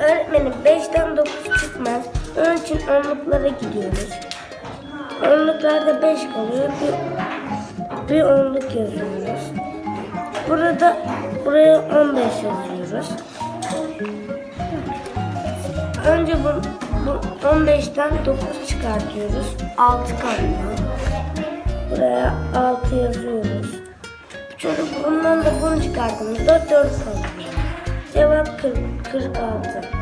Öğretmenim 5'ten 9 çıkmaz. Onun için onluklara gidiyoruz. Onluklarda 5 kalıyor. Bir, bir onluk yazıyoruz. Burada buraya 15 yazıyoruz. Önce bu, bu 15'ten 9 çıkartıyoruz. 6 kalıyor. Buraya 6 yazıyoruz. Çocuk bundan da bunu çıkarttığımızda 4 kalıyor. Cevap 40, 46.